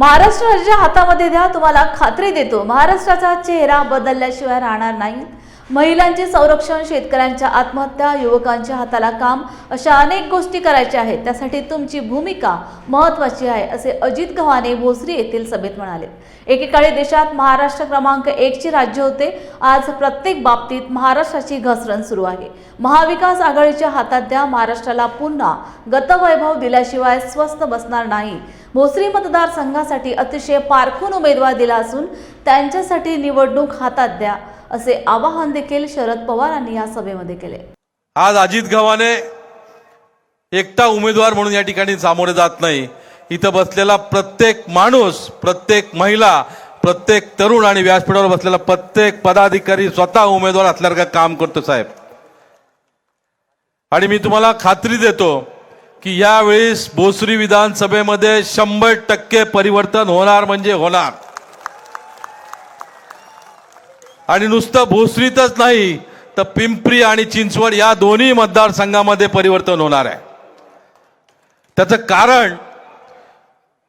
महाराष्ट्र राज्य हातामध्ये द्या तुम्हाला खात्री देतो. महाराष्ट्राचा चेहरा बदलल्याशिवाय राहणार नाही. महिलांचे संरक्षण शेतकऱ्यांच्या आत्महत्या युवकांच्या हाताला काम अशा अनेक गोष्टी करायच्या आहेत. त्यासाठी तुमची भूमिका महत्वाची आहे असे अजित गव्हाणे भोसरी येथील सभेत म्हणाले. एकेकाळी देशात महाराष्ट्र क्रमांक एकचे राज्य होते. आज प्रत्येक बाबतीत महाराष्ट्राची घसरण सुरू आहे. महाविकास आघाडीच्या हातात द्या महाराष्ट्राला पुन्हा गतवैभव दिल्याशिवाय स्वस्त बसणार नाही. भोसरी मतदारसंघासाठी अतिशय पारखून उमेदवार दिला असून त्यांच्यासाठी निवडणूक हातात द्या. असे आवाहन देखील शरद पवारांनी या सभेमध्ये केले. आज अजित गव्हाणे एकटा उमेदवार म्हणून या ठिकाणी सामोरे जात नाही. इथं बसलेला प्रत्येक माणूस प्रत्येक महिला प्रत्येक तरुण आणि व्यासपीठावर बसलेला प्रत्येक पदाधिकारी स्वतः उमेदवार असल्यासारखं काम करतो साहेब. आणि मी तुम्हाला खात्री देतो की यावेळेस भोसरी विधानसभेमध्ये शंभर टक्के परिवर्तन होणार म्हणजे होणार. आणि नुसतं भोसरीतच नाही तर पिंपरी आणि चिंचवड या दोन्ही मतदारसंघामध्ये परिवर्तन होणार आहे. त्याचं कारण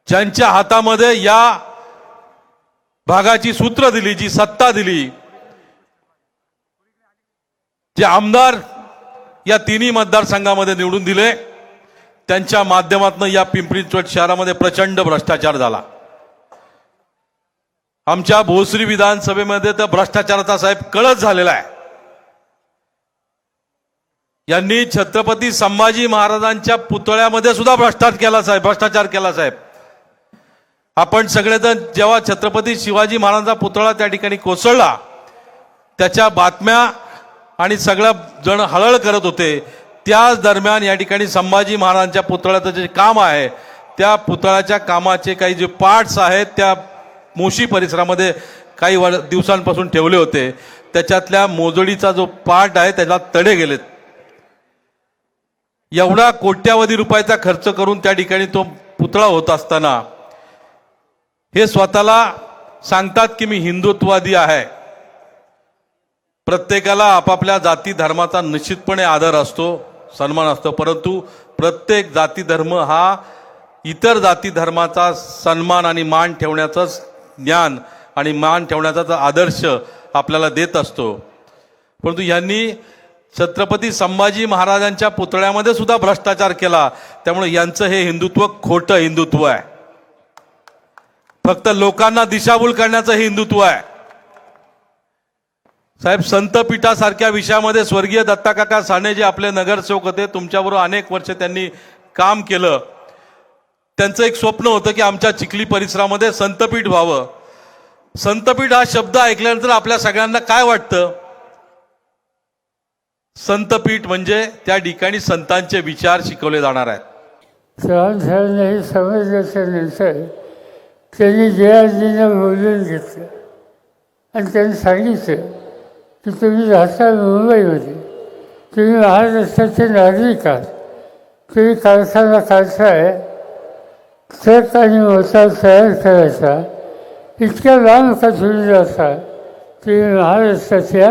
ज्यांच्या हातामध्ये या भागाची सूत्र दिली जी सत्ता दिली जे आमदार या तिन्ही मतदारसंघामध्ये निवडून दिले त्यांच्या माध्यमातून या पिंपरी चिंचवड शहरामध्ये प्रचंड भ्रष्टाचार झाला. आमच्या भोसरी विधानसभेमध्ये तर भ्रष्टाचाराचा साहेब कळत झालेला आहे. यांनी छत्रपती संभाजी महाराजांच्या पुतळ्यामध्ये सुद्धा भ्रष्टाचार केला साहेब भ्रष्टाचार केला साहेब. आपण सगळेजण जेव्हा छत्रपती शिवाजी महाराजांचा पुतळा त्या ठिकाणी कोसळला त्याच्या बातम्या आणि सगळं जण हळहळ करत होते त्याच दरम्यान या ठिकाणी संभाजी महाराजांच्या पुतळ्याचं जे काम आहे त्या पुतळ्याच्या कामाचे काही जे पार्ट्स आहेत त्या मोशी परिसरामध्ये काही वर दिवसांपासून ठेवले होते. त्याच्यातल्या मोजडीचा जो पार्ट आहे त्याला तडे गेलेत. एवढा कोट्यावधी रुपयाचा खर्च करून त्या ठिकाणी तो पुतळा होत असताना हे स्वतःला सांगतात की मी हिंदुत्ववादी आहे. प्रत्येकाला आपापल्या जाती धर्माचा निश्चितपणे आदर असतो सन्मान असतो परंतु प्रत्येक जाती धर्म हा इतर जाती धर्माचा सन्मान आणि मान ठेवण्याचाच ज्ञान आणि मान ठेवण्याचा आदर्श आपल्याला देत असतो. परंतु यांनी छत्रपती संभाजी महाराजांच्या पुतळ्यामध्ये सुद्धा भ्रष्टाचार केला. त्यामुळे यांचं हे हिंदुत्व खोटं हिंदुत्व आहे. फक्त लोकांना दिशाभूल करण्याचं हे हिंदुत्व आहे. साहेब संतपीठासारख्या विषयामध्ये स्वर्गीय दत्ताकाका साने जे आपले नगरसेवक होते तुमच्याबरोबर अनेक वर्ष त्यांनी काम केलं. त्यांचं एक स्वप्न होतं की आमच्या चिखली परिसरामध्ये संतपीठ व्हावं. संतपीठ हा शब्द ऐकल्यानंतर आपल्या सगळ्यांना काय वाटतं? संतपीठ म्हणजे त्या ठिकाणी संतांचे विचार शिकवले जाणार आहेत. चव्हाण हे समजल्याच्या नंतर त्यांनी जयाजींना बोलून घेतलं. आणि त्यांनी सांगितलं की तुम्ही राहता मुंबईमध्ये तुम्ही महाराष्ट्राचे नागरिक आहात. तुम्ही कारखाना आहे ट्रक आणि व्यवसाय तयार करायचा इतक्या लांब का तुम्ही की तुम्ही महाराष्ट्राच्या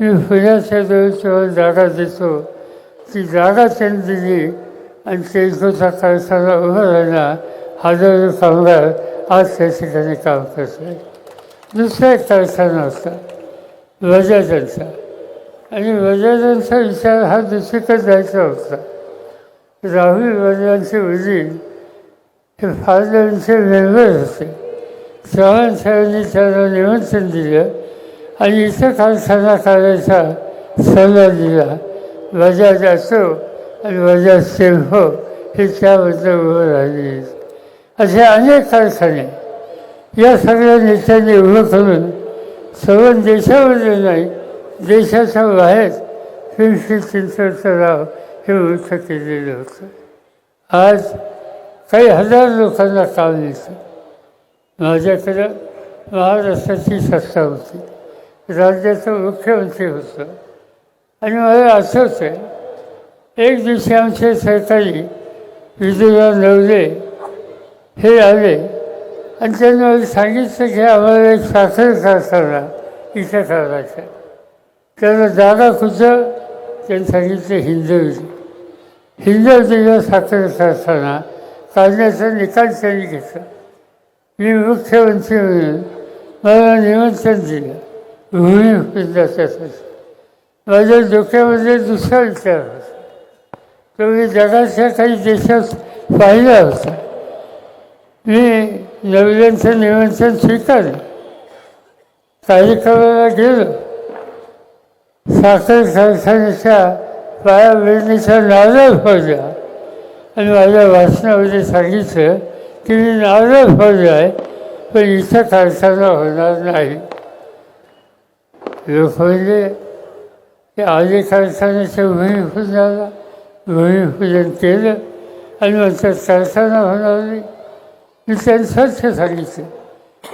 मी पुण्याच्या जवळ जागा देतो ती जागा त्यांनी दिली आणि तेलकोचा कारखाना उभा राहिला हजारो कामगार आज त्या ठिकाणी काम करत दुसरा एक कारखाना होता वजाजांचा आणि वजाजांचा विचार हा दुसरीकडे जायचा होता राहुल वजांचे वडील हे फादरांचे मेंबर होते चव्हाण साहेबांनी त्यांना निमंत्रण दिलं आणि इथं कारखाना करायचा सल्ला दिला बजाज असो आणि बजाज सेल हे त्याबद्दल उभं राहिले असे अनेक कारखाने या सगळ्या नेत्यांनी उभं करून सर्व देशामध्ये नाही देशाच्या बाहेर पिंपरी चिंचवडचं नाव हे उंच केलेलं होतं आज काही हजार लोकांना काम मिळतं माझ्याकडं महाराष्ट्राची सत्ता होती। राज्याचं मुख्यमंत्री होतं। आणि मला आठवतं आहे एक दिवशी आमचे सरकारी विजयराव नवले हे आले आणि त्यांनी मला सांगितलं की आम्हाला एक साखर कारखाना इथं करायचा त्याला जागा कुठं त्यांनी सांगितलं हिंदवी हिंदवीला साखर कारखाना काढण्याचा निकाल त्यांनी घेतला मी मुख्यमंत्री म्हणून मला निमंत्रण दिलं भूमिपुजनासाठी माझ्या डोक्यामध्ये दुसरा विचार होता तो मी जगाच्या काही देशात पाहिला होता मी नवल्यांचं निमंत्रण स्वीकारलं कार्यक्रमाला गेलो साखर कारखान्याच्या पायाभरणीचा नारळ फोडला आणि माझ्या वाचनामध्ये सांगितलं की मी नारळ फोडला आहे पण इथं कारखाना होणार नाही. लोक म्हणजे ते आधी कारखान्याच्या भूमिपूजनाला भूमिपूजन केलं आणि नंतर कारखाना होणार नाही. मी त्यांनी स्वच्छ सांगितलं.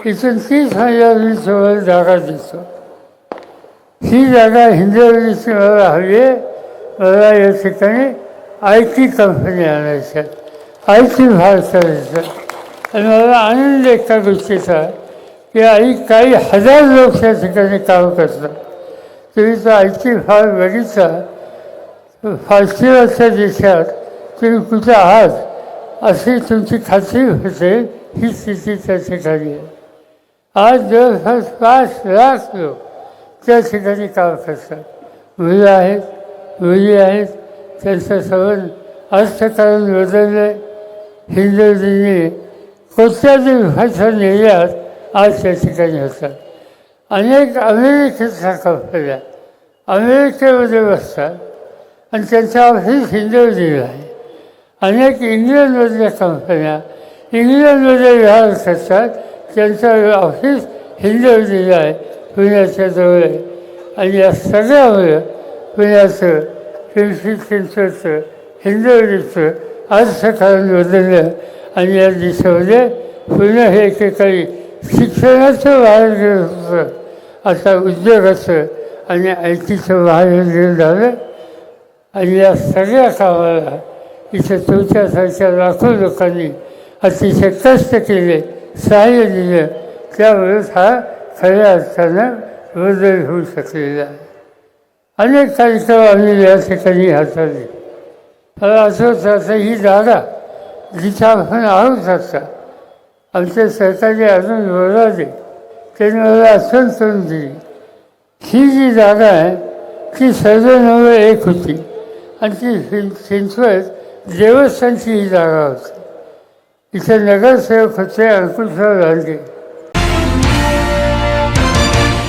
इथून तीस हजार मी तुम्हाला जागा देतो. ही जागा हिंदवलीची मला हवी आहे मला या ठिकाणी आय टी कंपनी आणायच्या आय टी फार करायचं. आणि मला आनंद एका गोष्टीचा की आई काही हजार लोक त्या ठिकाणी काम करतात तुम्ही तो आय टी फार बघितला वर्षा देशात तुम्ही कुठे आहात अशी तुमची खात्री होते ही स्थिती त्या ठिकाणी आहे. आज जवळपास पाच लाख लोक त्या ठिकाणी काम करतात. मुलं आहेत मुली आहेत त्यांचं संबंध अर्थकारण बदललं हिंदूंनी कोट्याधी भाषा निर्यात आज त्या ठिकाणी होतात अनेक अमेरिकेच्या कंपन्या अमेरिकेमध्ये बसतात आणि त्यांचा ऑफिस हिंदुजीला आहे. अनेक इंग्लंडमधल्या कंपन्या इंग्लंडमध्ये व्यवहार करतात. त्यांचं ऑफिस हिंदुजीला आहे पुण्याच्या जवळ आहे. आणि या सगळ्यामुळे पुण्याचं पिंपरी चिंचवडचं हिंदवडीचं अर्थकारण बदललं आणि या दिशेमध्ये पुन्हा हे एकेकाळी शिक्षणाचं वाहन गेलं होतं आता उद्योगाचं आणि आय टीचं वाहन गेलं झालं आणि या सगळ्या कामाला इथे तुमच्यासारख्या लाखो लोकांनी अतिशय कष्ट केले सहाय्य दिलं त्यामुळेच हा खऱ्या अर्थानं बदल होऊ शकलेला आहे अनेक कार्यक्रम आम्ही या ठिकाणी हाताळले मला असं आता ही जागा जिथं आपण आहोत आता आमच्या सरकारने अजून बोलावले त्यांनी मला आठवण करून दिली ही जी जागा आहे ती सर्व नवं एक होती आणि ती चिं- चिंचवड देवस्थानची ही जागा होती इथे नगरसेवक होते अंकुशराव लांडगे